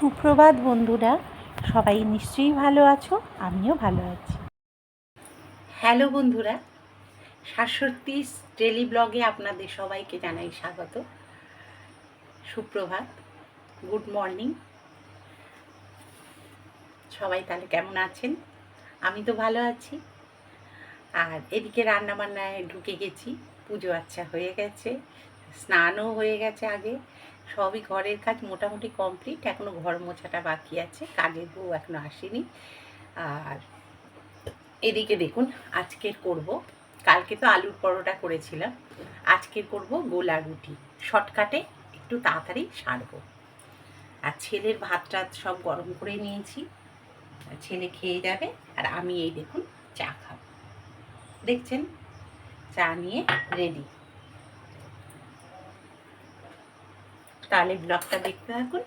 সুপ্রভাত বন্ধুরা, সবাই নিশ্চয়ই ভালো আছো, আমিও ভালো আছি। হ্যালো বন্ধুরা শাশ্বতী ডেলি ব্লগে আপনাদের সবাইকে জানাই স্বাগত। সুপ্রভাত, গুড মর্নিং। সবাই তাহলে কেমন আছেন? আমি তো ভালো আছি। আর এদিকে রান্না বান্নায় ঢুকে গেছি, পুজো আচ্ছা হয়ে গেছে, স্নানও হয়ে গেছে আগে। সবই ঘরের কাজ মোটামুটি কমপ্লিট এখনও ঘর মোছাটা বাকি আছে। কাজের বউ এখনও আসেনি। আর এদিকে দেখুন, আজকের করব। কালকে তো আলুর পরোটা করেছিলাম। আজকের করব গোলা রুটি শর্টকাটে একটু তাড়াতাড়ি সারবো। আর ছেলের ভাত টাত সব গরম করে নিয়েছি। ছেলে খেয়ে যাবে। আর আমি এই দেখুন চা খাব। দেখছেন? চা নিয়ে রেডি তাহলে ব্লগটা দেখতে থাকুন।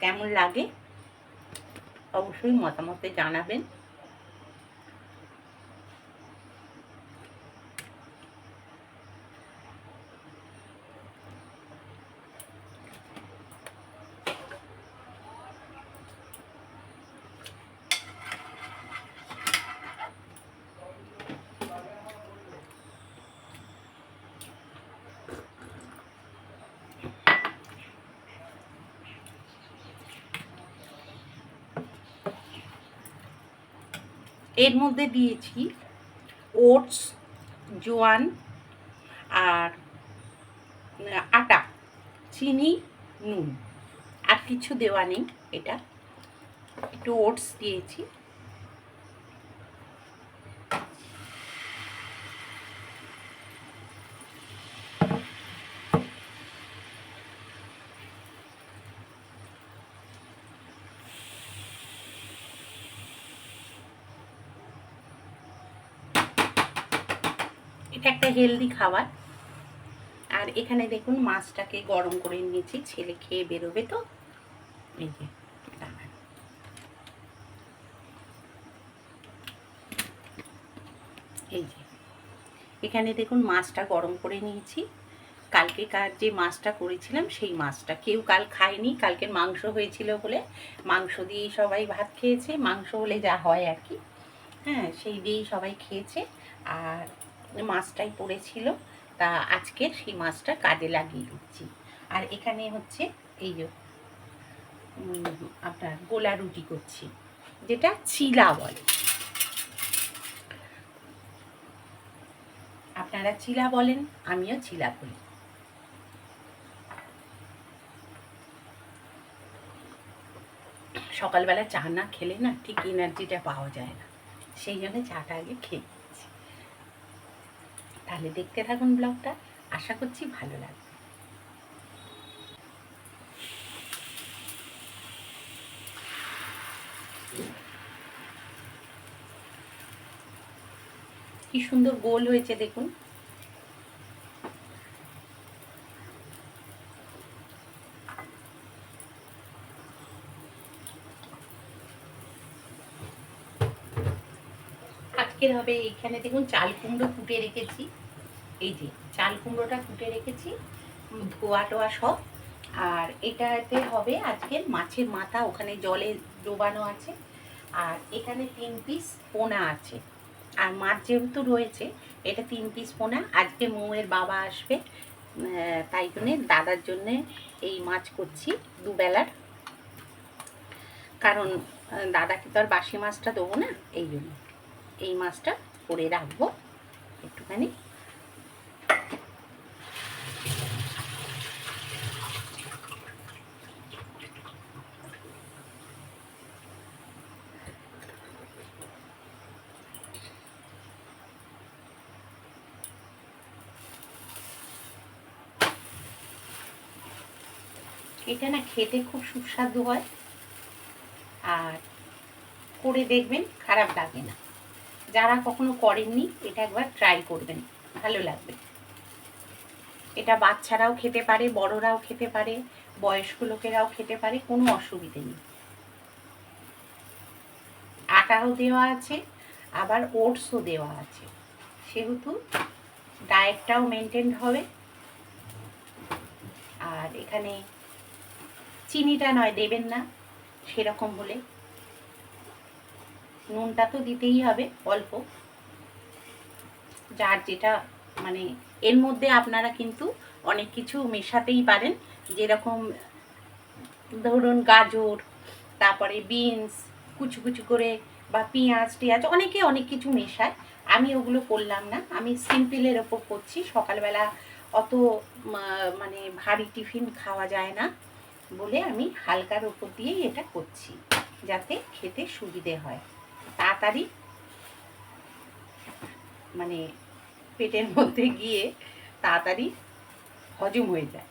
কেমন লাগে? অবশ্যই মতামতে জানাবেন। এর মধ্যে দিয়েছি ওটস, জোয়ান আর আটা, চিনি, নুন। আর কিছু দেওয়া নেই, এটা। একটু ওটস দিয়েছি। হেলদি খাবার। আর এখানে দেখুন মাছটাকে গরম করে নিয়েছি, ছেলে খেয়ে বেরোবে তো। এই যে এই যে, এখানে দেখুন মাছটা গরম করে নিয়েছি। কালকে কার যে মাছটা করেছিলাম, সেই মাছটা কেউ কাল খায়নি। কালকে মাংস হয়েছিল বলে মাংস দিয়েই সবাই ভাত খেয়েছে। মাংস হলে যা হয় আর কি। হ্যাঁ সেই দিয়েই সবাই খেয়েছে। আর মাছটাই পড়েছিল। তা আজকে সেই মাছটা কাজে লাগিয়ে দিচ্ছি। আর এখানে হচ্ছে এই যে আপনার গোলা রুটি করছি, যেটা চিলা বলে। আপনারা চিলা বলেন, আমিও চিলা বলি। সকালবেলা চা না খেলে না ঠিক এনার্জিটা পাওয়া যায় না। সেই জন্য চাটা আগে খেয়ে তাহলে দেখতে থাকুন ব্লগটা। আশা করছি ভালো লাগবে। কি সুন্দর গোল হয়েছে দেখুন। আজকের হবে এইখানে দেখুন চাল কুমড়ো ফুটে রেখেছি। এই যে চাল কুমড়োটা কুটে রেখেছি ধোয়া টোয়া সব। আর এটাতে হবে আজকে মাছের মাথা, ওখানে জলে ডোবানো আছে। আর এখানে তিন পিস পোনা আছে। আর মাছ যেহেতু রয়েছে, এটা তিন পিস পোনা। আজকে মৌয়ের বাবা আসবে তাই জন্যে দাদার জন্যে এই মাছ করছি দুবেলার। কারণ দাদাকে তো আর বাসি মাছটা দেবো না, এই জন্য। এই মাছটা করে রাখব। একটুখানি এটা না খেতে খুব সুস্বাদু হয়। আর করে দেখবেন খারাপ লাগে না। যারা কখনো করেননি, এটা একবার ট্রাই করবেন। ভালো লাগবে। এটা বাচ্চারাও খেতে পারে, বড়রাও খেতে পারে, বয়স্ক লোকেরাও খেতে পারে, কোনো অসুবিধে নেই। আটাও দেওয়া আছে, আবার ওটসও দেওয়া আছে। সেহেতু ডায়েটটাও মেনটেন হবে। আর এখানে চিনিটা নয়, দেবেন না, সেরকম হলে। নুনটা তো দিতেই হবে, অল্প। যার যেটা মানে এর মধ্যে আপনারা কিন্তু অনেক কিছু মেশাতেই পারেন। যেরকম, ধরুন গাজর, তারপরে বিনস, কুচু কুচু করে, বা পেঁয়াজ টিয়াজ, অনেকে অনেক কিছু মেশায়। আমি ওগুলো করলাম না। আমি সিম্পলের ওপর করছি। সকালবেলা অত মানে ভারী টিফিন খাওয়া যায় না। বলে আমি হালকার ওপর দিয়েই এটা করছি, যাতে খেতে সুবিধে হয়। তাড়াতাড়ি মানে পেটের মধ্যে গিয়ে তাড়াতাড়ি হজম হয়ে যায়।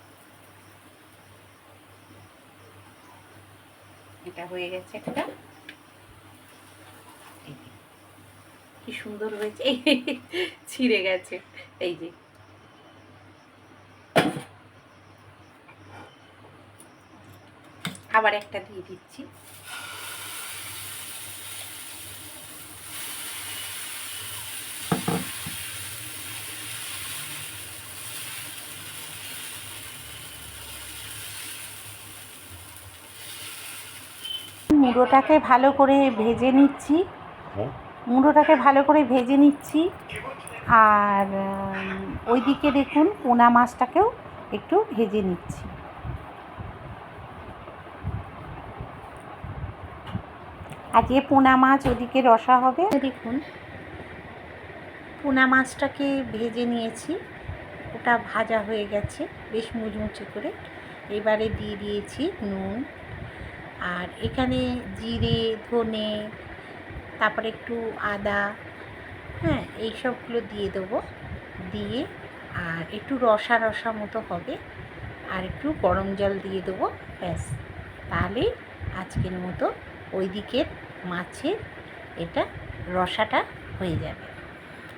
এটা হয়ে গেছে একটা কি সুন্দর হয়েছে ছিঁড়ে গেছে, এই যে। আবার একটা দিয়ে দিচ্ছি। মুড়োটাকে ভালো করে ভেজে নিচ্ছি। হ্যাঁ। মুড়োটাকে ভালো করে ভেজে নিচ্ছি। আর ওইদিকে দেখুন পোনা মাছটাকেও একটু ভেজে নিচ্ছি। আজকে পোনা মাছ ওদিকে রসা হবে। দেখুন, পোনা মাছটাকে ভেজে নিয়েছি। ওটা ভাজা হয়ে গেছে, বেশ মুচমুচে করে। এবারে দিয়ে দিয়েছি নুন আর এখানে জিরে, ধনে, তারপরে একটু আদা হ্যাঁ এই সবগুলো দিয়ে দেবো। দিয়ে আর একটু রসা রসা মতো হবে। আর একটু গরম জল দিয়ে দেবো, ব্যাস। তাহলে আজকের মতো ওই দিকের মাছের এটা রসাটা হয়ে যাবে।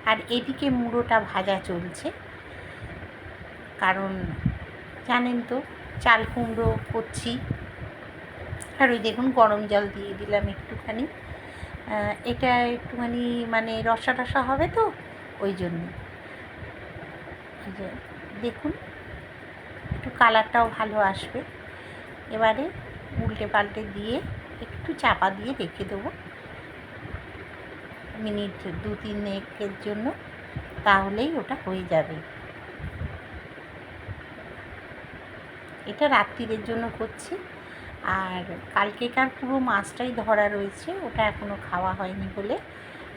আর এদিকে মুড়োটা ভাজা চলছে। কারণ জানেন তো, চাল কুমড়ো করছি। আর ওই দেখুন গরম জল দিয়ে দিলাম একটুখানি। এটা একটুখানি মানে রসা টসা হবে তো, ওই জন্য। দেখুন, একটু কালারটাও ভালো আসবে। এবারে উল্টে পাল্টে দিয়ে একটু চাপা দিয়ে রেখে দেবো। মিনিট দু তিনেকের জন্য, তাহলেই ওটা হয়ে যাবে। এটা রাত্রিদের জন্য করছি। আর কালকেকার পুরো মাছটাই ধরা রয়েছে, ওটা এখনও খাওয়া হয়নি বলে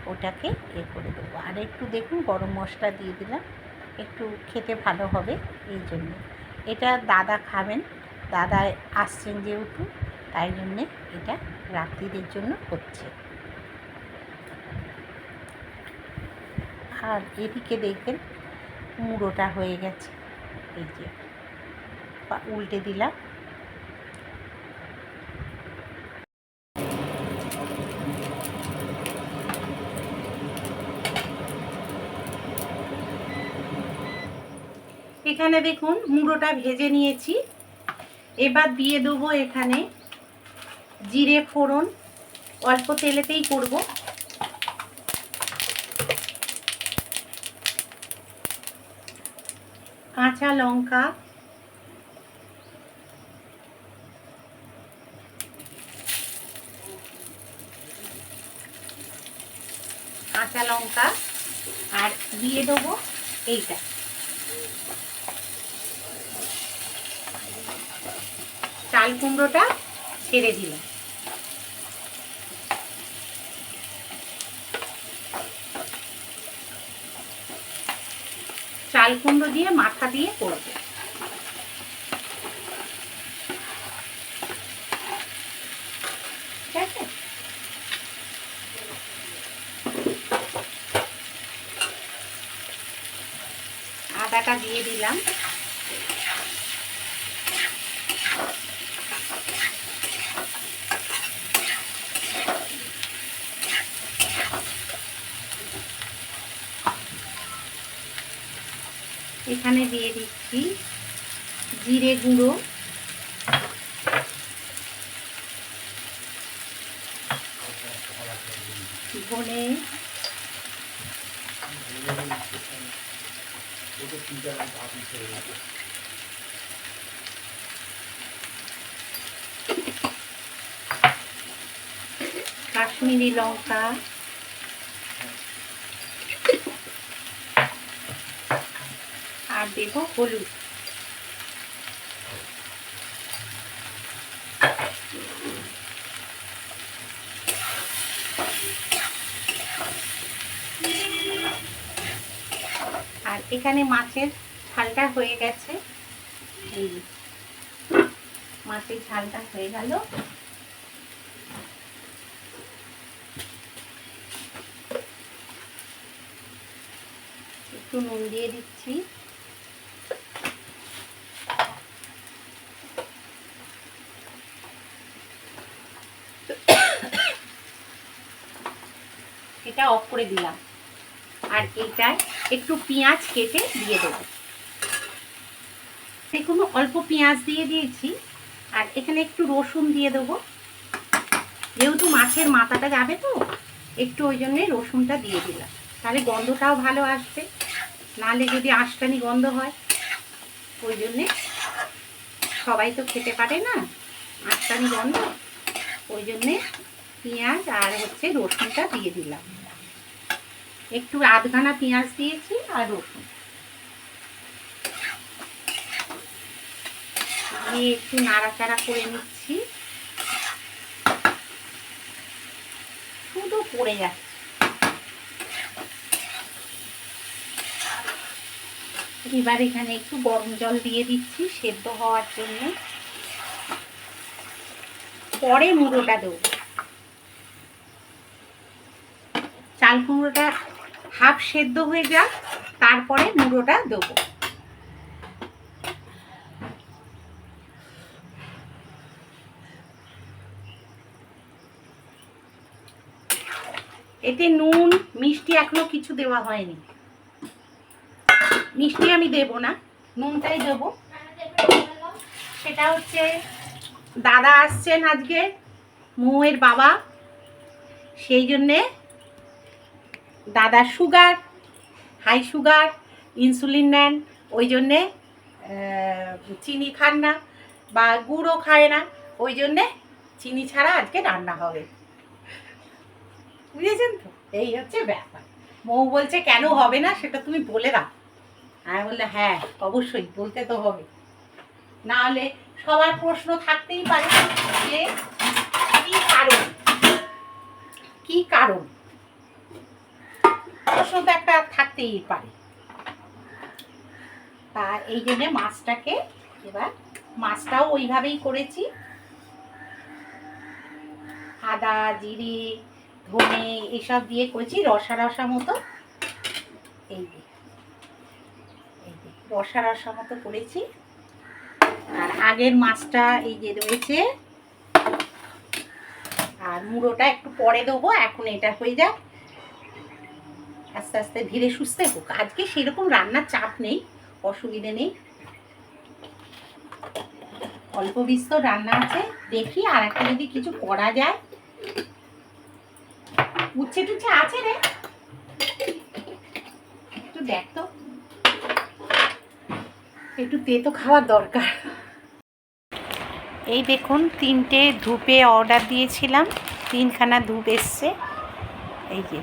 ওটাকে এ করে দেবো। আর একটু দেখুন, গরম মশলা দিয়ে দিলাম। একটু খেতে ভালো হবে এই জন্য। এটা দাদা খাবেন, দাদা আসছেন যেহেতু তাই জন্যে এটা রাত্রিদের জন্য হচ্ছে। আর এদিকে দেখবেন মুড়োটা হয়ে গেছে। এই যে উল্টে দিলাম। এখানে দেখুন মুড়োটা ভেজে নিয়েছি। এবার দিয়ে দেবো এখানে জিরে ফোড়ন অল্প তেলেতেই করব। কাঁচা লঙ্কা। কাঁচা লঙ্কা আর দিয়ে দেবো এইটা। চাল কুমড়োটা ছেড়ে দিলাম। চাল কুমড়ো দিয়ে মাথা দিয়ে করব। ঠিক আছে? আদাটা দিয়ে দিলাম। এখানে দিয়ে দিচ্ছি জিরে গুঁড়ো। ধনে। কাশ্মীরি লঙ্কা আর দেবো হলুদ। আর এখানে মাছের ঝালটা হয়ে গেছে। মাছের ঝালটা হয়ে গেল। একটু নুন দিয়ে দিচ্ছি। এটা অফ করে দিলাম। আর এটায় একটু পেঁয়াজ কেটে দিয়ে দেবো। দেখুন, অল্প পেঁয়াজ দিয়ে দিয়েছি। আর এখানে একটু রসুন দিয়ে দেবো। যেহেতু মাছের মাথাটা যাবে তো, একটু ওই জন্যে রসুনটা দিয়ে দিলাম। তাহলে গন্ধটাও ভালো আসবে। নাহলে যদি আঁশটানি গন্ধ হয়, ওই জন্যে সবাই তো খেতে পারে না। আঁশটানি গন্ধ, ওই জন্যে পেঁয়াজ আর হচ্ছে রসুনটা দিয়ে দিলাম। একটু আধখানা পেঁয়াজ দিয়েছি আর রসুন। একটু নাড়াচাড়া করে নিচ্ছি। শুধু পড়ে যাচ্ছে। এবার এখানে একটু গরম জল দিয়ে দিচ্ছি সেদ্ধ হওয়ার জন্য। পরে মুড়োটা দেবো। চাল কুমড়োটা হাফ সেদ্ধ হয়ে যাক, তারপরে মুড়োটা দেবো। এতে নুন, মিষ্টি এখনও কিছু দেওয়া হয়নি। মিষ্টি আমি দেব না, নুনটাই দেব। সেটা হচ্ছে, দাদা আসছেন আজকে, মৌয়ের বাবা। সেই জন্যে দাদার সুগার, হাই সুগার, ইনসুলিন নেন, ওই জন্যে চিনি খান না বা গুঁড়ো খায় না, ওই জন্যে চিনি ছাড়া আজকে রান্না হবে। বুঝেছেন তো? এই হচ্ছে ব্যাপার। মৌ বলছে, কেন হবে না? সেটা তুমি বলে দাও। আমি বললে হ্যাঁ অবশ্যই, বলতে তো হবে। না হলে সবার প্রশ্ন থাকতেই পারে যে, কি কারণ? কি কারণ? প্রশ্ন তো একটা থাকতেই পারে। তা এই জন্যে মাছটাকে এবার মাছটাও ওইভাবেই করেছি। আদা, জিরে, ধনে এসব দিয়ে করেছি রসা রসা মতো। এই এই রসা রসা মতো করেছি। আর আগের মাছটা এই যে রয়েছে, আর মুড়োটা একটু পরে দেবো, এখন এটা হয়ে যাক। আস্তে আস্তে ধীরে সুস্থে হোক। আজকে সেরকম রান্নার চাপ নেই, অসুবিধে নেই। অল্প বিস্তর রান্না আছে, দেখি আর একটা যদি কিছু করা যায়। উচ্ছে টুচ্ছে আছে রে। একটু দেখ তো। একটু তেতো খাওয়ার দরকার। এই দেখুন, তিনটে ধূপে অর্ডার দিয়েছিলাম। তিনখানা ধূপ এসছে। এই যে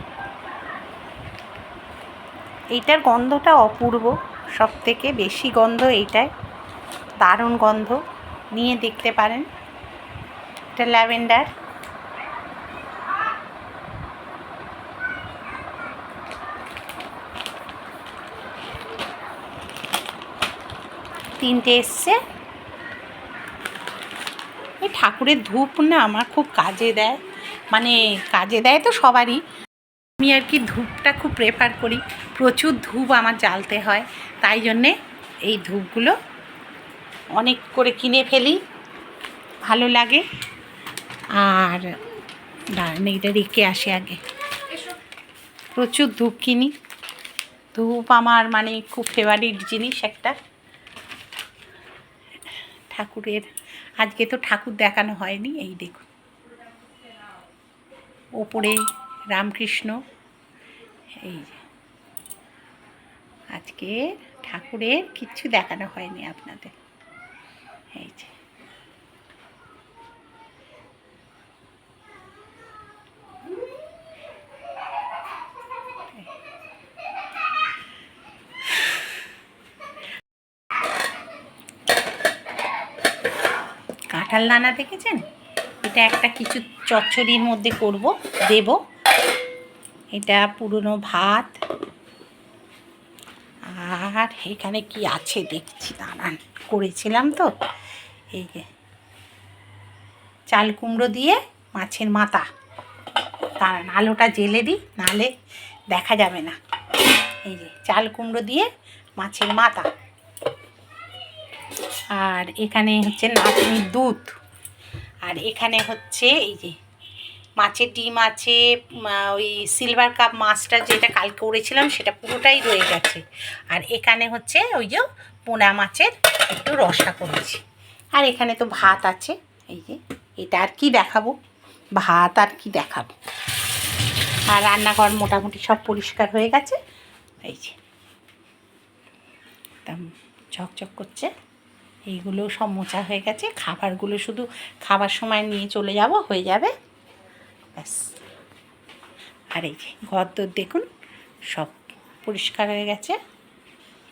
এইটার গন্ধটা অপূর্ব সব থেকে বেশি গন্ধ এইটায় দারুণ গন্ধ, নিয়ে দেখতে পারেন। এটা ল্যাভেন্ডার। তিনটে এসছে। এই ঠাকুরের ধূপ না আমার খুব কাজে দেয়। মানে কাজে দেয় তো সবারই। আমি আর কি ধূপটা খুব প্রেফার করি। প্রচুর ধূপ আমার জ্বালতে হয় তাই জন্যে এই ধূপগুলো অনেক করে কিনে ফেলি ভালো লাগে। আর দাঁড়ান এইটা রেখে আসে আগে। প্রচুর ধূপ কিনি। ধূপ আমার মানে খুব ফেভারিট জিনিস একটা। ঠাকুরের আজকে তো ঠাকুর দেখানো হয়নি এই দেখুন। ওপরে রামকৃষ্ণ এই যে। আজকে ঠাকুরের কিচ্ছু দেখানো হয়নি আপনাদের। এই যে। কাঁঠাল দানা দেখেছেন? এটা একটা কিছু চচ্চড়ির মধ্যে করব, দেব। এটা পুরনো ভাত এখানে কি আছে? দেখছি, দাঁড়ান, করেছিলাম তো। এই যে, চাল কুমড়ো দিয়ে মাছের মাথা। দাঁড়ান, আলোটা জেলে দিই, নাহলে দেখা যাবে না। এই যে, চাল কুমড়ো দিয়ে মাছের মাথা। আর এখানে হচ্ছে নাতনির দুধ। আর এখানে হচ্ছে এই যে মাছের ডিম আছে ওই সিলভার কাপ মাছটা যেটা কালকে করেছিলাম সেটা পুরোটাই রয়ে গেছে। আর এখানে হচ্ছে ওই যে পোনা মাছের একটু রসা করেছি। আর এখানে তো ভাত আছে, এই যে এটা আর কি দেখাবো? ভাত আর কি দেখাবো? আর রান্নাঘর মোটামুটি সব পরিষ্কার হয়ে গেছে। এই যে একদম ঝকঝক করছে। এইগুলো সব মোচা হয়ে গেছে। খাবারগুলো শুধু খাবার সময় নিয়ে চলে যাব, হয়ে যাবে। ব্যাস। আর এই যে ঘর দোর দেখুন, সব পরিষ্কার হয়ে গেছে।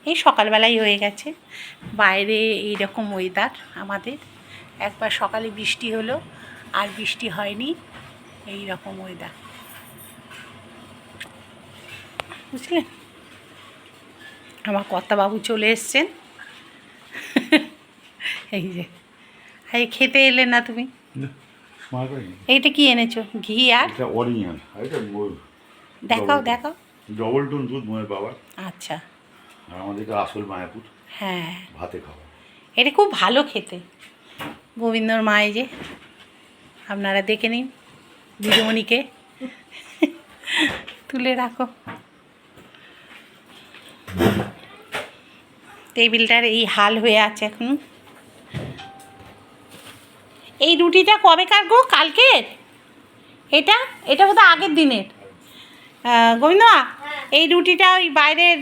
এই সকালবেলাই হয়ে গেছে। বাইরে এইরকম ওয়েদার আমাদের। একবার সকালে বৃষ্টি হলো, আর বৃষ্টি হয়নি এই রকম ওয়েদার বুঝলেন? আমার কর্তাবাবু চলে এসছেন। এই যে এই খেতে এলে না তুমি? এইটা কি এনেছো? ঘি আর? এটা অরিজিনাল এটা দেখাও দেখাও। ডবল টুন দুধ মোয়ের বাবার। আচ্ছা। আর আমাদের এটা আসল মায়াপুর। হ্যাঁ। ভাতে খাওয়া। এটা খুব ভালো খেতে। গোবিন্দর মা এই যে আপনারা দেখে নিন দিদিমণিকে। তুলে রাখো। টেবিলটার এই হাল হয়ে আছে এখন। এই রুটিটা কবে কাটবো কালকের? এটা? এটা বোধহয় আগের দিনের। গোবিন্দা এই রুটিটা ওই বাইরের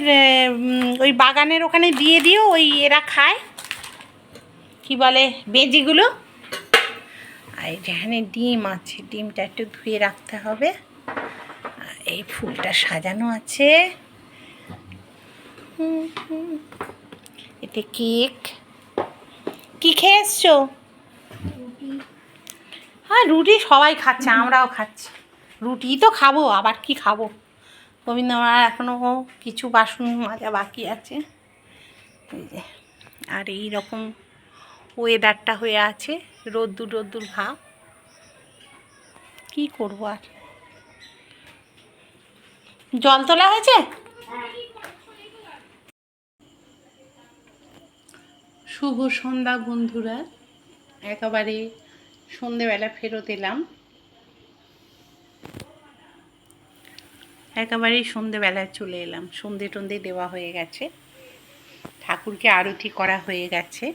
ওই বাগানের ওখানে দিয়ে দিও ওই এরা খায়। কি বলে বেজিগুলো? আর যেখানে ডিম আছে ডিমটা একটু ধুয়ে রাখতে হবে। এই ফুলটা সাজানো আছে। এতে কেক। কি খেয়ে এসছো? হ্যাঁ রুটি সবাই খাচ্ছে, আমরাও খাচ্ছি। রুটি তো খাব, আবার কি খাব? গোবিন্দ আমার এখনও কিছু বাসন মাজা বাকি আছে। এই যে, আর এই রকম ওয়েদারটা হয়ে আছে, রোদ্দুর রোদ্দুর ভাব। কি করব আর? জল তোলা হয়েছে? শুভ সন্ধ্যা বন্ধুরা। একেবারে সন্ধেবেলা ফেরত এলাম। একেবারেই সন্ধেবেলায় চলে এলাম। সন্ধে টন্ধে দেওয়া হয়ে গেছে। ঠাকুরকে আরতি করা হয়ে গেছে।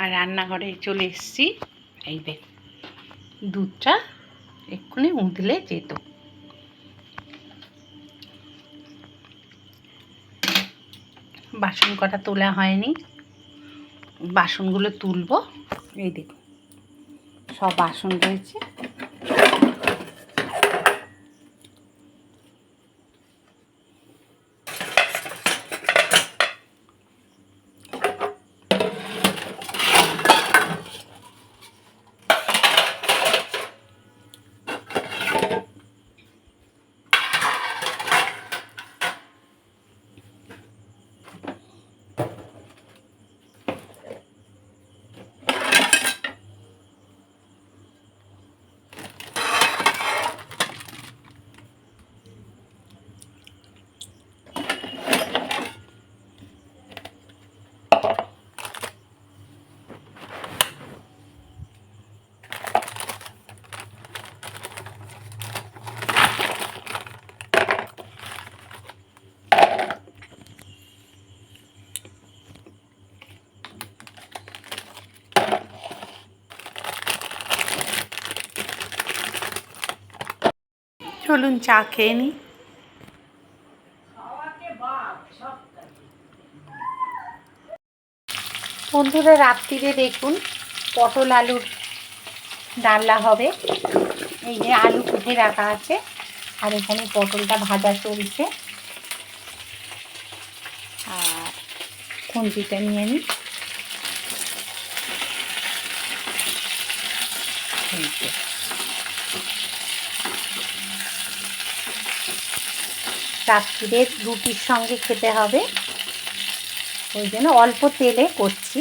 আর রান্নাঘরে চলে এসেছি। এই দেখ, দুধটা এক্ষুনি উঁতলে যেত। বাসন কটা তোলা হয়নি। বাসনগুলো তুলব। এই দেখুন সব বাসন রয়েছে। চলুন চা খেয়ে নিই বন্ধুরা, রাত্রিরে দেখুন পটল আলুর ডালনা হবে। এই যে আলু কুটে রাখা আছে, আর এখানে পটলটা ভাজা চলছে। আর খুন্তিটা নিয়ে নিই এই যে। রাত্রিরের রুটির সঙ্গে খেতে হবে। ওই জন্য অল্প তেলে করছি।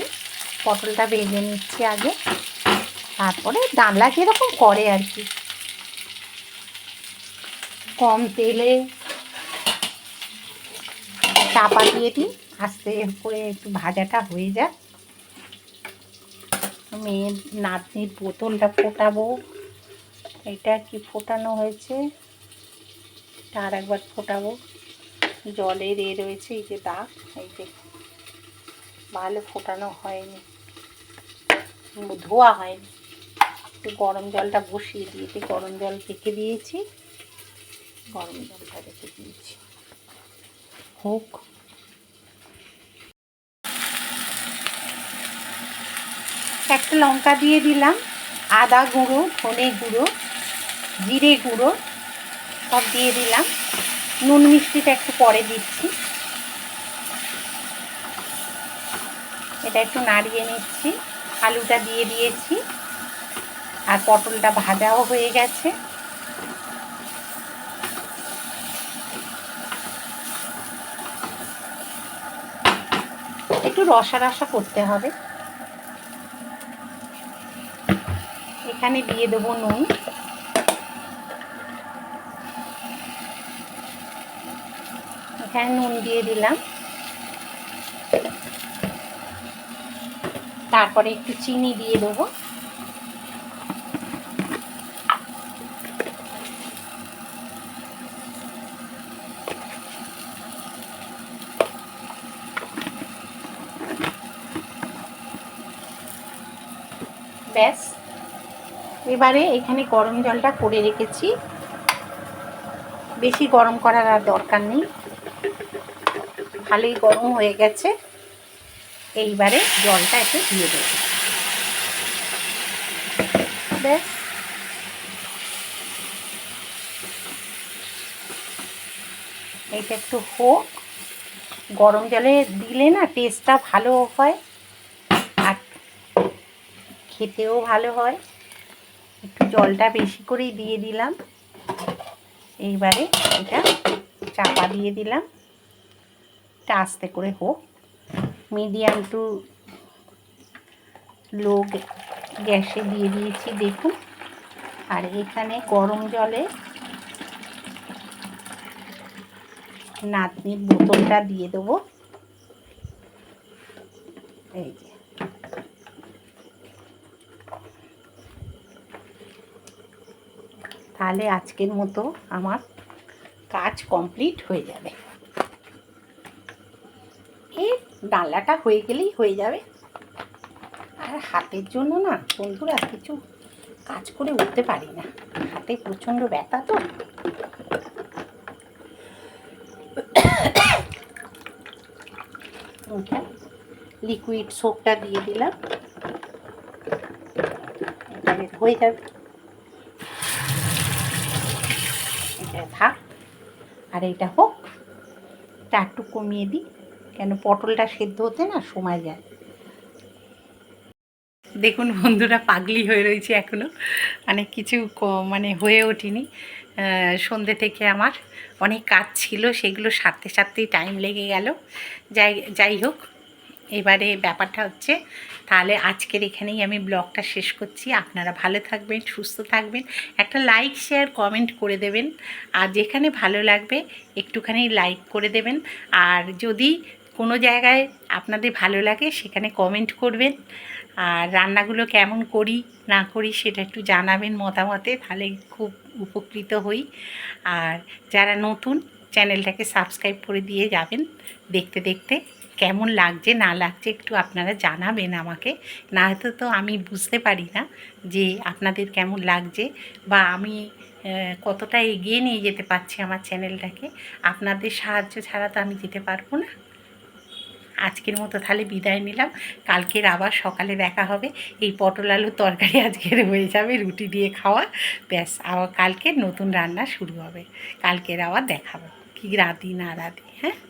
পটলটা ভেজে নিচ্ছি আগে। তারপরে ডালনা যেরকম করে আর কি। কম তেলে চাপা দিয়ে দিই। আস্তে করে একটু ভাজাটা হয়ে যাক। মেয়ের নাতনির বোতলটা ফোটাবো। এটা কি ফোটানো হয়েছে? আর একবার ফোটাবো। জলের এ রয়েছে এই যে দাগ, এই যে ভালো ফোটানো হয়নি, ধোয়া হয়নি। একটু গরম জলটা বসিয়ে দিয়েছি, গরম জল রেখে দিয়েছি। গরম জলটা রেখে দিয়েছি। হোক। একটা লঙ্কা দিয়ে দিলাম, আদা গুঁড়ো, ধনে গুঁড়ো, জিরে গুঁড়ো সব দিয়ে দিলাম। নুন মিষ্টিটা একটু পরে দিচ্ছি। এটা একটু নাড়িয়ে নিচ্ছি। আলুটা দিয়ে দিয়েছি। আর পটলটা ভাজাও হয়ে গেছে। একটু রসা রসা করতে হবে। এখানে দিয়ে দেবো নুন। এখানে নুন দিয়ে দিলাম। তারপরে একটু চিনি দিয়ে দেবো। ব্যাস। এবারে এখানে গরম জলটা করে রেখেছি। বেশি গরম করার আর দরকার নেই। ভালোই গরম হয়ে গেছে। এইবারে জলটা একটু দিয়ে দেবো। ব্যাস। এইটা একটু হোক। গরম জলে দিলে না টেস্টটা ভালো হয় আর খেতেও ভালো হয়। একটু জলটা বেশি করেই দিয়ে দিলাম। এইবারে এটা চাপা দিয়ে দিলাম। এটা আস্তে করে হোক। মিডিয়াম টু লো গ্যাসে দিয়ে দিয়েছি, দেখুন। আর এখানে গরম জলে নাতনির বোতলটা দিয়ে দেবো। এই যে। তাহলে আজকের মতো আমার কাজ কমপ্লিট হয়ে যাবে। ডালাটা হয়ে গেলেই হয়ে যাবে। আর হাতের জন্য না বন্ধুরা কিছু কাজ করে উঠতে পারি না। হাতে প্রচণ্ড ব্যথা তো। লিকুইড সোপটা দিয়ে দিলাম। হয়ে যাবে। এটা থাক। আর এটা হোক একটু কমিয়ে দিই। কেন পটলটা সেদ্ধ হতে না সময় যায়? দেখুন বন্ধুরা, পাগলি হয়ে রয়েছে এখনও অনেক কিছু মানে হয়ে ওঠেনি। সন্ধে থেকে আমার অনেক কাজ ছিল, সেগুলো সারতে সারতেই টাইম লেগে গেল। যাই যাই হোক, এবারে ব্যাপারটা হচ্ছে, তাহলে আজকের এখানেই আমি ব্লগটা শেষ করছি। আপনারা ভালো থাকবেন, সুস্থ থাকবেন। একটা লাইক শেয়ার কমেন্ট করে দেবেন। আর যেখানে ভালো লাগবে, একটুখানি লাইক করে দেবেন। আর যদি কোনো জায়গায় আপনাদের ভালো লাগে সেখানে কমেন্ট করবেন। আর রান্নাগুলো কেমন করি, না করি সেটা একটু জানাবেন মতামতে, তাহলে খুব উপকৃত হই। আর যারা নতুন, চ্যানেলটাকে সাবস্ক্রাইব করে দিয়ে যাবেন। দেখতে দেখতে কেমন লাগছে, না লাগছে একটু আপনারা জানাবেন আমাকে। না হয়তো তো আমি বুঝতে পারি না যে আপনাদের কেমন লাগছে বা আমি কতটা এগিয়ে নিয়ে যেতে পারছি আমার চ্যানেলটাকে। আপনাদের সাহায্য ছাড়া তো আমি যেতে পারব না। আজকের মতো তাহলে বিদায় নিলাম। কালকের আবার সকালে দেখা হবে। এই পটল আলুর তরকারি আজকের হয়ে যাবে, রুটি দিয়ে খাওয়া। ব্যাস, আবার কালকে নতুন রান্না শুরু হবে। কালকের আবার দেখাবো। কি রাঁধি না রাঁধি হ্যাঁ?